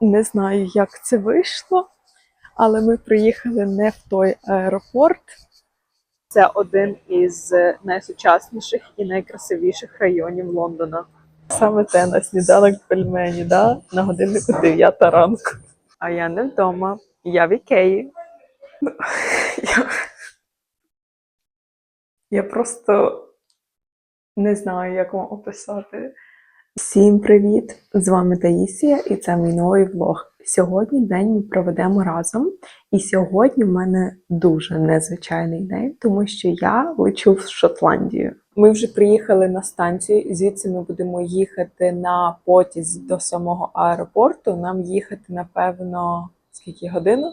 Не знаю, як це вийшло, але ми приїхали не в той аеропорт. Це один із найсучасніших і найкрасивіших районів Лондона. Саме те на сніданок пельмені, да? на годиннику 9 ранку. А я не вдома, я в Ікеї. Я, я просто не знаю, як вам описати. Всім привіт! З вами Таїсія, і це мій новий влог. Сьогодні день ми проведемо разом, і сьогодні в мене дуже незвичайний день, тому що я лечу в Шотландію. Ми вже приїхали на станцію, звідси ми будемо їхати на потязі до самого аеропорту. Нам їхати, напевно, скільки годину?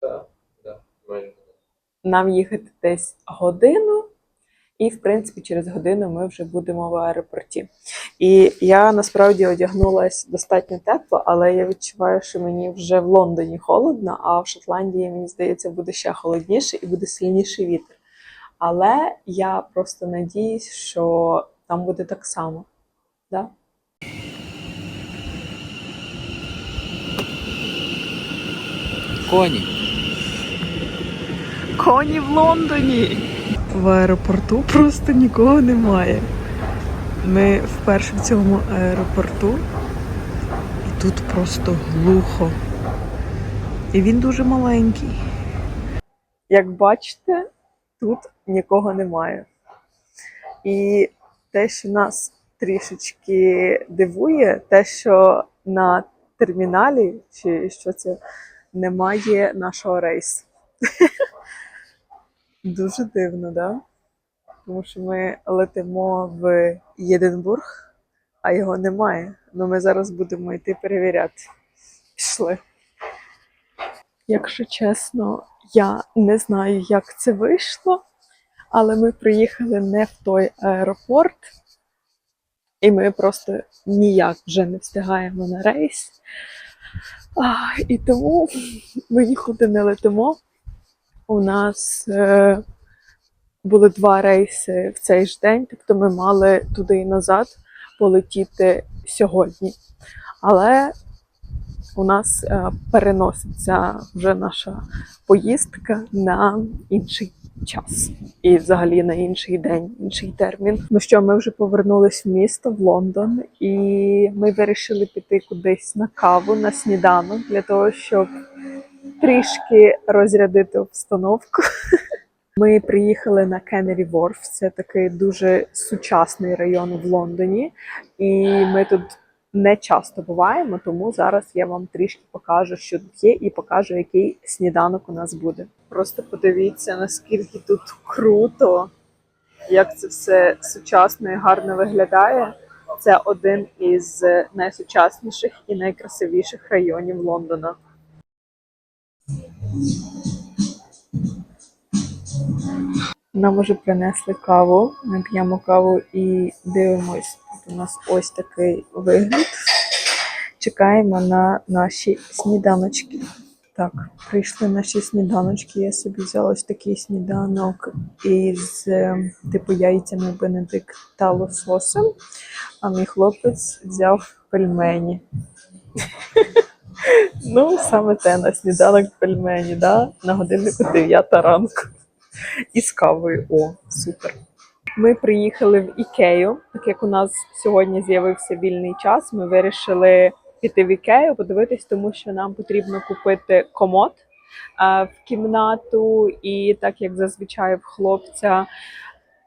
Так, так, майже. Нам їхати десь годину, і, в принципі, через годину ми вже будемо в аеропорті. І я насправді одягнулась достатньо тепло, але я відчуваю, що мені вже в Лондоні холодно, а в Шотландії, мені здається, буде ще холодніше і буде сильніший вітер. Але я просто надіюсь, що там буде так само. Да? Коні. Коні в Лондоні. В аеропорту просто нікого немає. Ми вперше в цьому аеропорту, і тут просто глухо. І він дуже маленький. Як бачите, тут нікого немає. І те, що нас трішечки дивує, те, що на терміналі, чи що це немає нашого рейсу. Дуже дивно, да? Тому що ми летимо в Єдинбург, а його немає. Ну ми зараз будемо йти перевіряти. Пішли. Якщо чесно, я не знаю, як це вийшло, але ми приїхали не в той аеропорт, і ми просто ніяк вже не встигаємо на рейс. А, і тому ми нікуди не летимо. У нас е, були два рейси в цей ж день, тобто ми мали туди і назад полетіти сьогодні. Але у нас е, переноситься вже наша поїздка на інший час і взагалі на інший день, інший термін. Ну що, ми вже повернулись в місто в Лондон, і ми вирішили піти кудись на каву на сніданок для того, щоб трішки розрядити обстановку. Ми приїхали на Кеннері Ворф. Це такий дуже сучасний район в Лондоні, і ми тут не часто буваємо, тому зараз я вам трішки покажу, що тут є, і покажу, який сніданок у нас буде. Просто подивіться, наскільки тут круто, як це все сучасно і гарно виглядає. Це один із найсучасніших і найкрасивіших районів Лондона. Нам уже принесли каву. Ми п'ємо каву і дивимось. Тут у нас ось такий вигляд. Чекаємо на наші сніданочки. Так, прийшли наші сніданочки. Я собі взяла ось такий сніданок із е, типу яйцями Бенедикт та лососем, а мій хлопець взяв пельмені. Ну, саме те на сніданок пельмені, да? на годиннику 9 ранку. І з кавою. О, супер. Ми приїхали в Ікею, так як у нас сьогодні з'явився вільний час. Ми вирішили піти в Ікею, подивитись, тому що нам потрібно купити комод в кімнату. І так як зазвичай в хлопця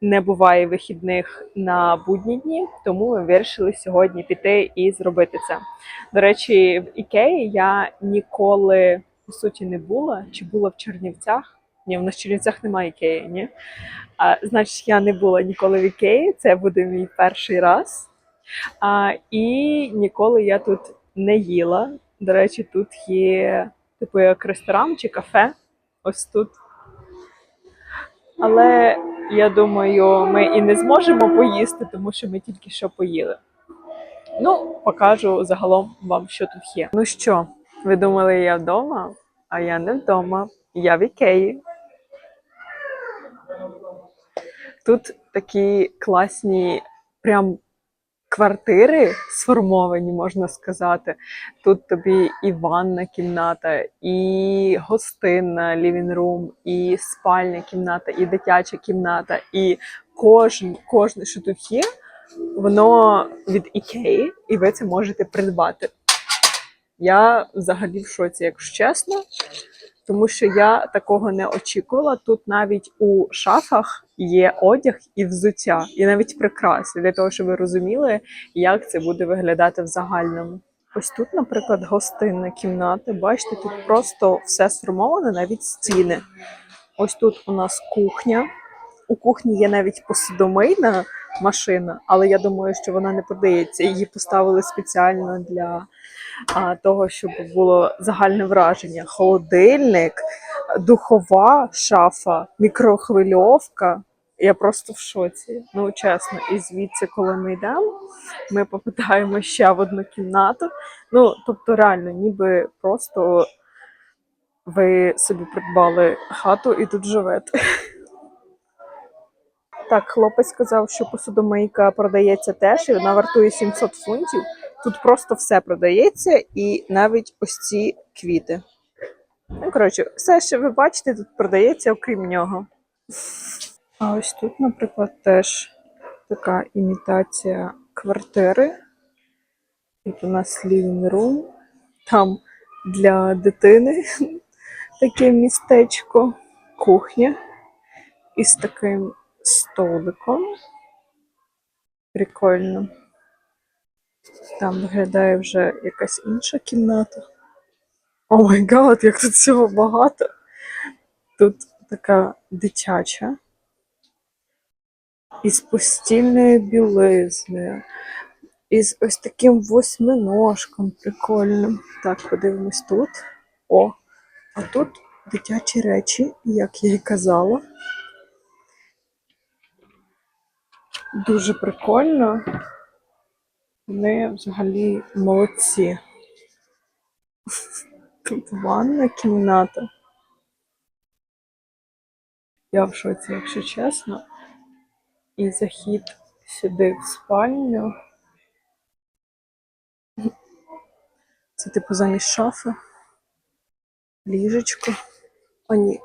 не буває вихідних на будні дні, тому ми вирішили сьогодні піти і зробити це. До речі, в Ікеї я ніколи по суті не була, чи була в Чернівцях. Ні, в нас в Чернівцях немає Ікеї, ні. А, значить, я не була ніколи в Ікеї, це буде мій перший раз. А, і ніколи я тут не їла. До речі, тут є типу як ресторан чи кафе. Ось тут. Але я думаю, ми і не зможемо поїсти, тому що ми тільки що поїли. Ну, покажу загалом вам, що тут є. Ну що, ви думали, я вдома? А я не вдома. Я в Ікеї. Тут такі класні, прям квартири сформовані, можна сказати. Тут тобі і ванна кімната, і гостинна лівінрум, і спальня кімната, і дитяча кімната, і кожен, кожне, що тут є, воно від Ікеї, і ви це можете придбати. Я взагалі в шоці, якщо чесно, тому що я такого не очікувала. Тут навіть у шафах є одяг і взуття, і навіть прикраси, для того, щоб ви розуміли, як це буде виглядати в загальному. Ось тут, наприклад, гостинна кімната. Бачите, тут просто все сформовано, навіть стіни. Ось тут у нас кухня. У кухні є навіть посудомийна машина, але я думаю, що вона не продається. Її поставили спеціально для а, того, щоб було загальне враження. Холодильник, духова шафа, мікрохвильовка. Я просто в шоці. Ну, чесно, і звідси, коли ми йдемо, ми попадаємо ще в одну кімнату. Ну, тобто, реально, ніби просто ви собі придбали хату і тут живете. Так, хлопець сказав, що посудомийка продається теж, і вона вартує 700 фунтів. Тут просто все продається, і навіть ось ці квіти. Ну, коротше, все, що ви бачите, тут продається, окрім нього. А ось тут, наприклад, теж така імітація квартири. Тут у нас living room, там для дитини таке містечко, кухня із таким столиком. Прикольно. Там виглядає вже якась інша кімната. О май гад, як тут всього багато. Тут така дитяча. Із постільною білизною. Із ось таким восьминожком прикольним. Так, подивимось тут. О, а тут дитячі речі, як я і казала. Дуже прикольно. Вони взагалі молодці. Тут ванна кімната. Я в шоці, якщо чесно. І захід сюди в спальню. Це типу замість шафи. Ліжечко. А ні.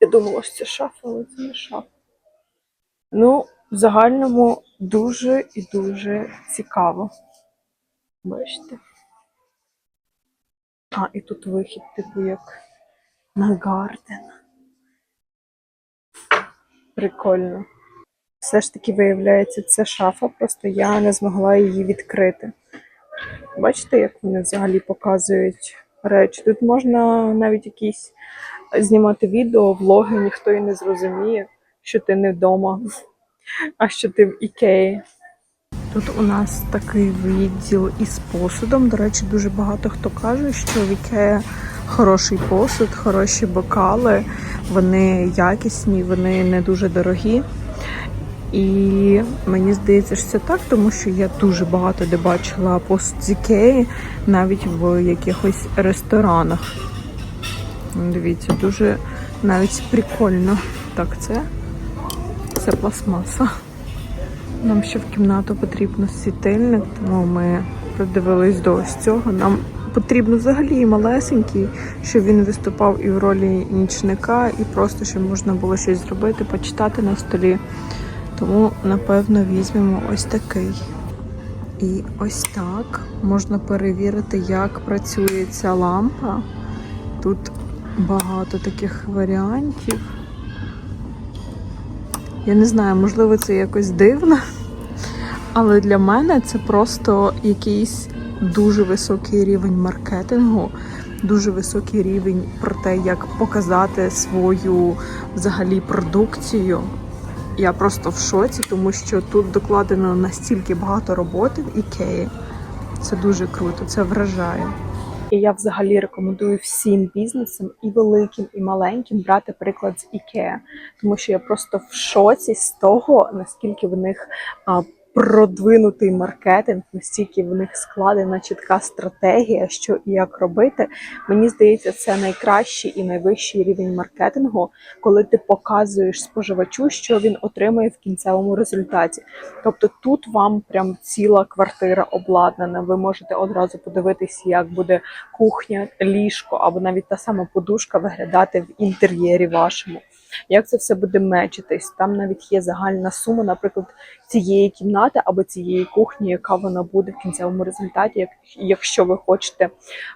Я думала, що це шафа, але це не шафа. Ну, в загальному дуже і дуже цікаво. Бачите? А, і тут вихід, типу, як на гарден. Прикольно. Все ж таки, виявляється, це шафа, просто я не змогла її відкрити. Бачите, як вони взагалі показують речі? Тут можна навіть якісь знімати відео, влоги, ніхто і не зрозуміє, що ти не вдома, а що ти в Ікеї. Тут у нас такий відділ із посудом. До речі, дуже багато хто каже, що в Ікея хороший посуд, хороші бокали, вони якісні, вони не дуже дорогі. І мені здається, що це так, тому що я дуже багато де бачила посуд з Ікеї, навіть в якихось ресторанах. Дивіться, дуже навіть прикольно. Так, це, це пластмаса. Нам ще в кімнату потрібно світильник, тому ми придивились до ось цього. Нам потрібно взагалі малесенький, щоб він виступав і в ролі нічника, і просто щоб можна було щось зробити, почитати на столі. Тому, напевно, візьмемо ось такий. І ось так можна перевірити, як працює ця лампа. Тут багато таких варіантів. Я не знаю, можливо, це якось дивно, але для мене це просто якийсь дуже високий рівень маркетингу, дуже високий рівень про те, як показати свою взагалі продукцію. Я просто в шоці, тому що тут докладено настільки багато роботи в Ікеї. Це дуже круто, це вражає. І я взагалі рекомендую всім бізнесам, і великим, і маленьким брати приклад з IKEA, тому що я просто в шоці з того, наскільки в них продвинутий маркетинг, настільки в них складена чітка стратегія, що і як робити. Мені здається, це найкращий і найвищий рівень маркетингу, коли ти показуєш споживачу, що він отримає в кінцевому результаті. Тобто тут вам прям ціла квартира обладнана. Ви можете одразу подивитися, як буде кухня, ліжко або навіть та сама подушка виглядати в інтер'єрі вашому. Як це все буде мечитись? Там навіть є загальна сума, наприклад, цієї кімнати або цієї кухні, яка вона буде в кінцевому результаті, як, якщо ви хочете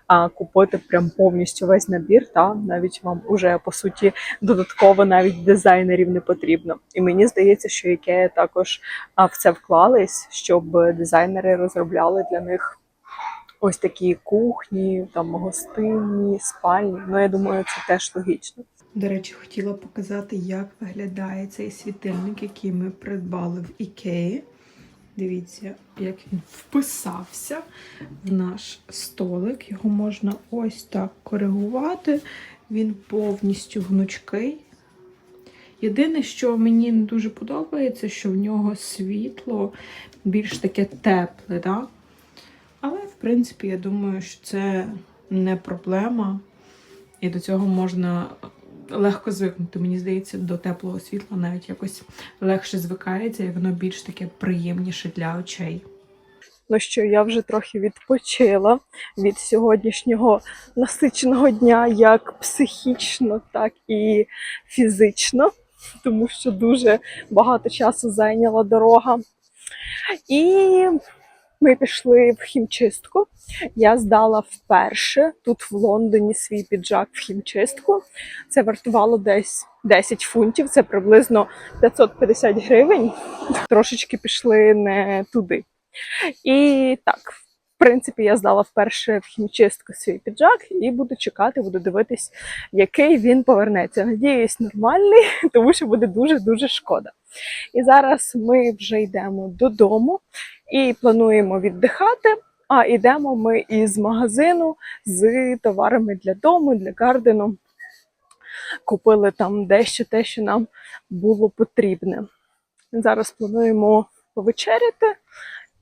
а, купити прям повністю весь набір, та навіть вам уже по суті додатково навіть дизайнерів не потрібно. І мені здається, що Ікея також а, в це вклались, щоб дизайнери розробляли для них. Ось такі кухні, там гостинні, спальні. Ну я думаю, це теж логічно. До речі, хотіла показати, як виглядає цей світильник, який ми придбали в Ікеї. Дивіться, як він вписався в наш столик. Його можна ось так коригувати. Він повністю гнучкий. Єдине, що мені не дуже подобається, що в нього світло більш таке тепле. Да? Але, в принципі, я думаю, що це не проблема. І до цього можна легко звикнути. Мені здається, до теплого світла навіть якось легше звикається, і воно більш таке приємніше для очей. Ну що, я вже трохи відпочила від сьогоднішнього насиченого дня, як психічно, так і фізично, тому що дуже багато часу зайняла дорога. І ми пішли в хімчистку. Я здала вперше тут в Лондоні свій піджак в хімчистку. Це вартувало десь 10 фунтів, це приблизно 550 гривень. Трошечки пішли не туди. І так, в принципі, я здала вперше в хімчистку свій піджак і буду чекати, буду дивитись, який він повернеться. Надіюсь, нормальний, тому що буде дуже-дуже шкода. І зараз ми вже йдемо додому і плануємо віддихати. А йдемо ми із магазину з товарами для дому, для гардену. Купили там дещо те, що нам було потрібне. Зараз плануємо повечеряти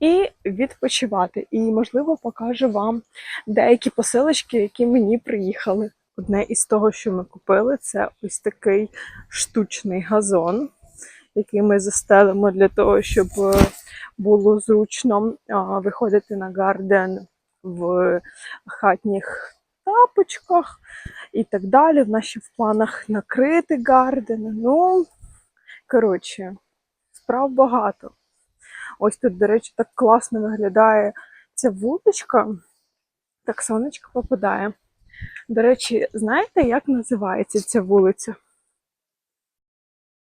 і відпочивати. І, можливо, покажу вам деякі посилочки, які мені приїхали. Одне із того, що ми купили, це ось такий штучний газон, який ми застелимо для того, щоб е, було зручно виходити на гарден в хатніх тапочках і так далі. В ще в планах накрити гарден. Ну, коротше, справ багато. Ось тут, до речі, так класно виглядає ця вуличка. Так сонечко попадає. До речі, знаєте, як називається ця вулиця?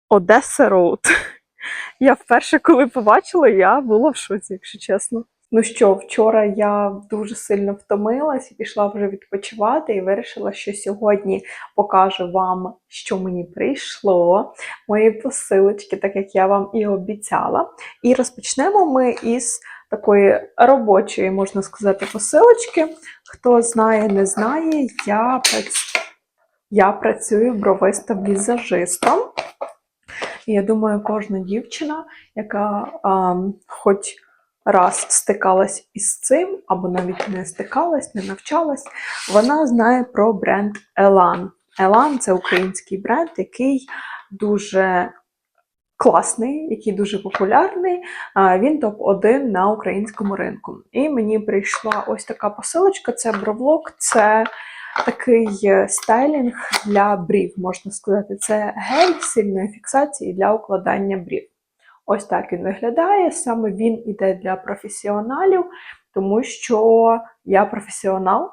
Одеса Роуд. Я вперше, коли побачила, я була в шоці, якщо чесно. Ну що, вчора я дуже сильно втомилась і пішла вже відпочивати, і вирішила, що сьогодні покажу вам, що мені прийшло, мої посилочки, так як я вам і обіцяла. І розпочнемо ми із такої робочої, можна сказати, посилочки. Хто знає, не знає, я, прац... я працюю бровистом-візажистом. І я думаю, кожна дівчина, яка а, хоч раз стикалась із цим, або навіть не стикалась, не навчалась, вона знає про бренд Elan. Elan – це український бренд, який дуже класний, який дуже популярний. Він топ-1 на українському ринку. І мені прийшла ось така посилочка: це бровлок, це такий е, стайлінг для брів, можна сказати. Це гель сильної фіксації для укладання брів. Ось так він виглядає. Саме він іде для професіоналів, тому що я професіонал.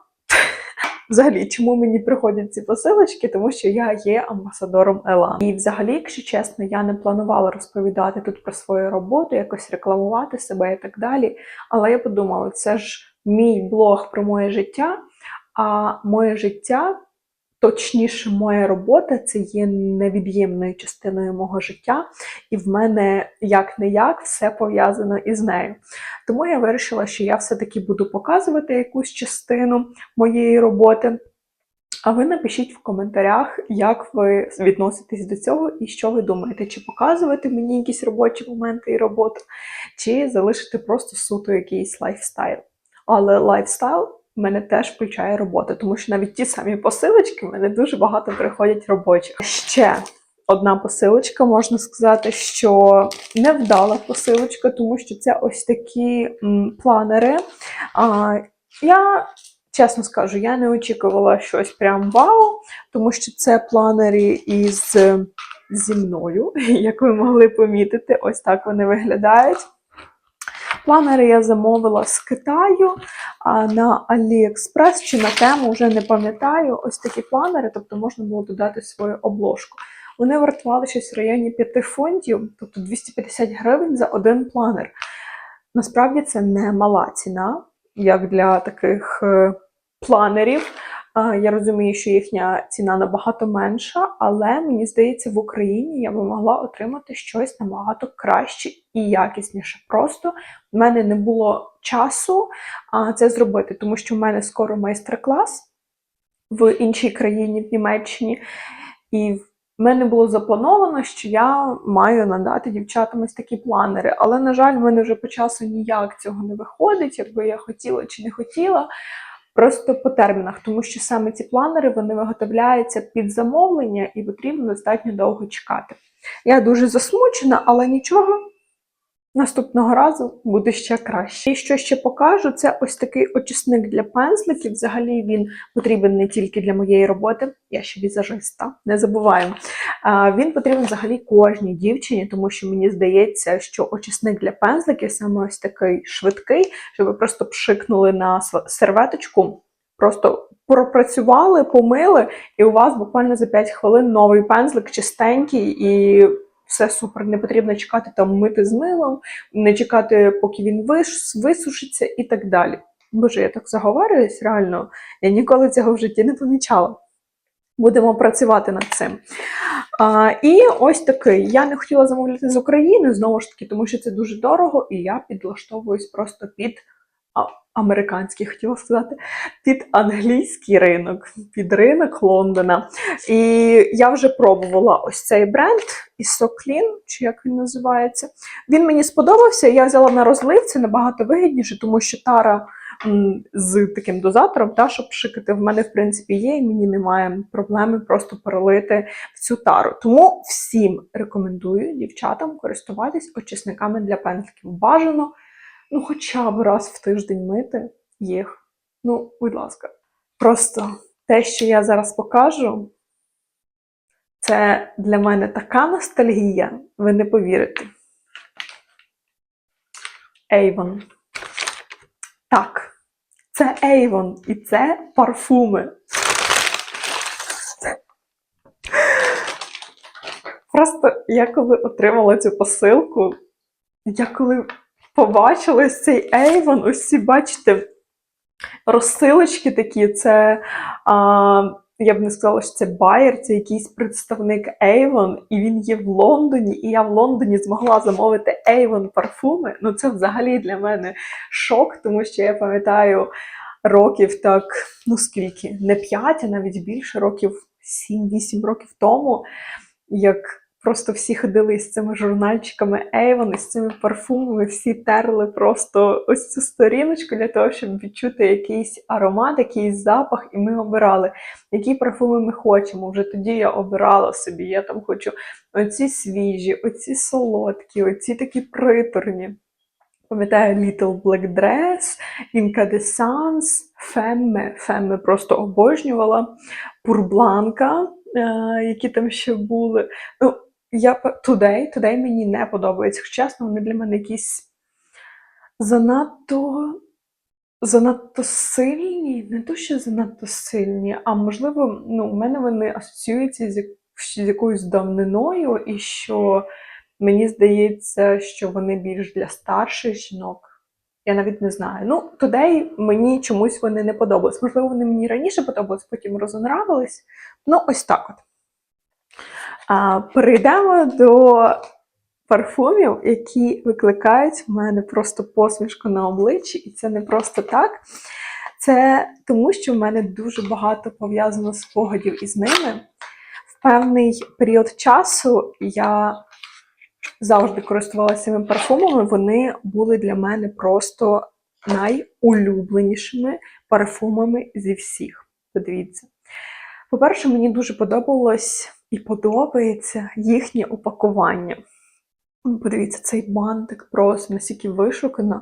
Взагалі, чому мені приходять ці посилочки? Тому що я є амбасадором Елан. І взагалі, якщо чесно, я не планувала розповідати тут про свою роботу, якось рекламувати себе і так далі. Але я подумала, це ж мій блог про моє життя, а моє життя, точніше, моя робота це є невід'ємною частиною мого життя, і в мене як не як все пов'язано із нею. Тому я вирішила, що я все-таки буду показувати якусь частину моєї роботи. А ви напишіть в коментарях, як ви відноситесь до цього і що ви думаєте, чи показувати мені якісь робочі моменти і роботу, чи залишити просто суто якийсь лайфстайл. Але лайфстайл в мене теж включає роботу, тому що навіть ті самі посилочки в мене дуже багато приходять робочих. Ще одна посилочка, можна сказати, що невдала посилочка, тому що це ось такі м, планери. А, я чесно скажу, я не очікувала щось прям вау, тому що це планери із зі мною, як ви могли помітити, ось так вони виглядають. Планери я замовила з Китаю на AliExpress чи на тему, вже не пам'ятаю. Ось такі планери, тобто можна було додати свою обложку. Вони вартували щось в районі 5 фунтів, тобто 250 гривень за один планер. Насправді це не мала ціна, як для таких е, планерів. Я розумію, що їхня ціна набагато менша, але мені здається, в Україні я би могла отримати щось набагато краще і якісніше. Просто в мене не було часу це зробити, тому що в мене скоро майстер-клас в іншій країні, в Німеччині, і в мене було заплановано, що я маю надати дівчатам ось такі планери. Але, на жаль, в мене вже по часу ніяк цього не виходить, якби я хотіла чи не хотіла. Просто по термінах, тому що саме ці планери вони виготовляються під замовлення і потрібно достатньо довго чекати. Я дуже засмучена, але нічого. Наступного разу буде ще краще. І що ще покажу, це ось такий очисник для пензликів. Взагалі він потрібен не тільки для моєї роботи, я ще візажиста, не забуваємо. А, Він потрібен взагалі кожній дівчині, тому що мені здається, що очисник для пензликів саме ось такий швидкий, що ви просто пшикнули на серветочку, просто пропрацювали, помили, і у вас буквально за 5 хвилин новий пензлик чистенький і все супер. Не потрібно чекати там мити з милом, не чекати, поки він висушиться і так далі. Боже, я так заговорююсь, реально. Я ніколи цього в житті не помічала. Будемо працювати над цим. А, і ось такий. Я не хотіла замовляти з України, знову ж таки, тому що це дуже дорого, і я підлаштовуюсь просто під американський, хотіла сказати, під англійський ринок, під ринок Лондона. І я вже пробувала ось цей бренд Isoclean, чи як він називається. Він мені сподобався, я взяла на розлив, це набагато вигідніше, тому що тара з таким дозатором, та, щоб пшикати, в мене в принципі є, і мені немає проблеми просто перелити в цю тару. Тому всім рекомендую дівчатам користуватись очисниками для пензликів. Бажано, ну хоча б раз в тиждень мити їх. Ну, будь ласка. Просто те, що я зараз покажу, це для мене така ностальгія, ви не повірите. Avon. Так, це Avon і це парфуми. Просто я коли отримала цю посилку, я коли побачила ось цей Avon, ці, бачите, розсилочки такі, це. А, я б не сказала, що це Байер, це якийсь представник Avon, і він є в Лондоні, і я в Лондоні змогла замовити Avon парфуми. Ну це взагалі для мене шок, тому що я пам'ятаю років так, ну скільки, не 5, а навіть більше, років 7-8 років тому, як просто всі ходили з цими журнальчиками Avon, з цими парфумами, всі терли просто ось цю сторіночку для того, щоб відчути якийсь аромат, якийсь запах, і ми обирали, які парфуми ми хочемо. Вже тоді я обирала собі. Я там хочу оці свіжі, оці солодкі, оці такі приторні. Пам'ятаю Little Black Dress, Incandescence, Femme. Femme просто обожнювала. Пурбланка, е, які там ще були. Ну, я Today, Today мені не подобається. Чесно, вони для мене якісь занадто, занадто сильні. Не то, що занадто сильні, а можливо, ну, в мене вони асоціюються з, з якоюсь давниною, і що мені здається, що вони більш для старших жінок. Я навіть не знаю. Ну, Today мені чомусь вони не подобались. Можливо, вони мені раніше подобались, потім розонравились. Ну, ось так от. А, перейдемо до парфумів, які викликають в мене просто посмішку на обличчі, і це не просто так. Це тому, що в мене дуже багато пов'язано спогадів із ними. В певний період часу я завжди користувалася цими парфумами. Вони були для мене просто найулюбленішими парфумами зі всіх. Подивіться. По-перше, мені дуже подобалось і подобається їхнє упакування. Ну, Подивіться, цей бантик просто настільки вишукано.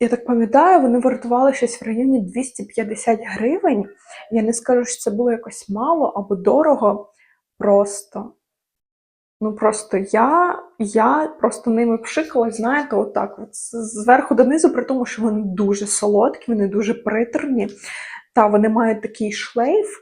Я так пам'ятаю, вони вартували щось в районі 250 гривень. Я не скажу, що це було якось мало або дорого. Просто. Ну просто я, я просто ними пшикалась, знаєте, отак, от зверху донизу, при тому, що вони дуже солодкі, вони дуже приторні. Та вони мають такий шлейф,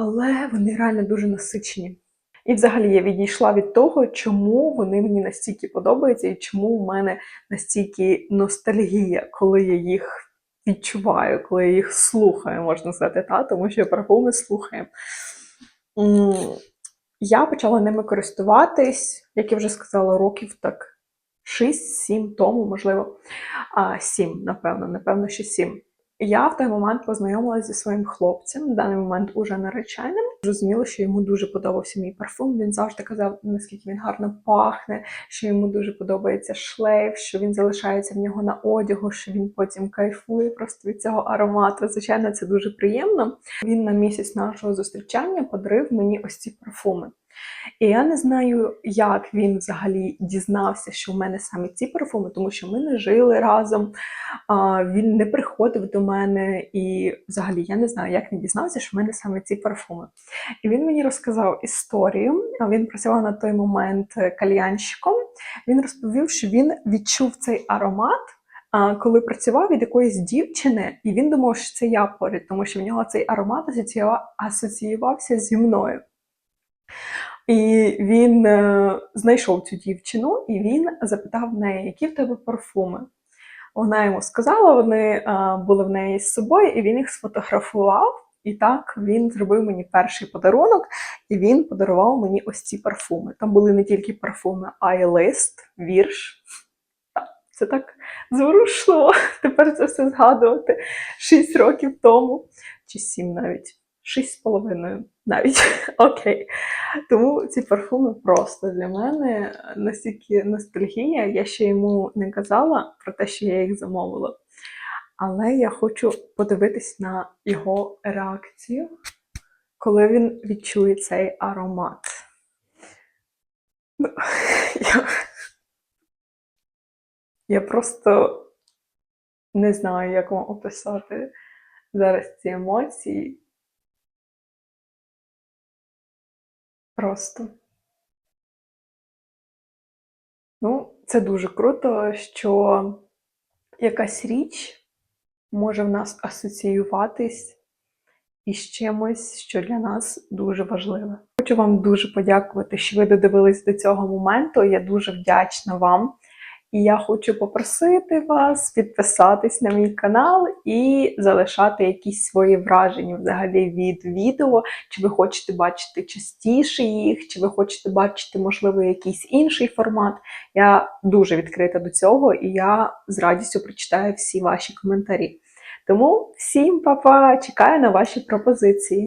але вони реально дуже насичені. І взагалі я відійшла від того, чому вони мені настільки подобаються, і чому в мене настільки ностальгія, коли я їх відчуваю, коли я їх слухаю, можна сказати, та, тому що парфуми слухаємо. М, Я почала ними користуватись, як я вже сказала, років так 6-7 тому, можливо. А, 7, напевно, напевно, що 7. Я в той момент познайомилася зі своїм хлопцем, в даний момент уже нареченим. Зрозуміло, що йому дуже подобався мій парфум. Він завжди казав, наскільки він гарно пахне, що йому дуже подобається шлейф, що він залишається в нього на одягу, що він потім кайфує просто від цього аромату. Звичайно, це дуже приємно. Він на місяць нашого зустрічання подарив мені ось ці парфуми. І я не знаю, як він взагалі дізнався, що в мене саме ці парфуми, тому що ми не жили разом, він не приходив до мене, і взагалі я не знаю, як він дізнався, що в мене саме ці парфуми. І він мені розказав історію. Він працював на той момент кальянщиком. Він розповів, що він відчув цей аромат. Коли працював від якоїсь дівчини, і він думав, що це я поряд, тому що в нього цей аромат асоціювався зі мною. І він е, знайшов цю дівчину, і він запитав неї, які в тебе парфуми. Вона йому сказала, вони е, були в неї з собою, і він їх сфотографував. І так він зробив мені перший подарунок, і він подарував мені ось ці парфуми. Там були не тільки парфуми, а й лист, вірш. Це так зворушливо. Тепер це все згадувати 6 років тому, чи 7 навіть, 6 з половиною навіть. Окей. Тому ці парфуми просто для мене настільки ностальгія. Я ще йому не казала про те, що я їх замовила. Але я хочу подивитись на його реакцію, коли він відчує цей аромат. Ну, я просто не знаю, як вам описати зараз ці емоції. Просто. Ну, це дуже круто, що якась річ може в нас асоціюватись із чимось, що для нас дуже важливе. Хочу вам дуже подякувати, що ви додивились до цього моменту. Я дуже вдячна вам. І я хочу попросити вас підписатись на мій канал і залишати якісь свої враження взагалі від відео. Чи ви хочете бачити частіше їх, чи ви хочете бачити, можливо, якийсь інший формат. Я дуже відкрита до цього, і я з радістю прочитаю всі ваші коментарі. Тому всім па-па, чекаю на ваші пропозиції.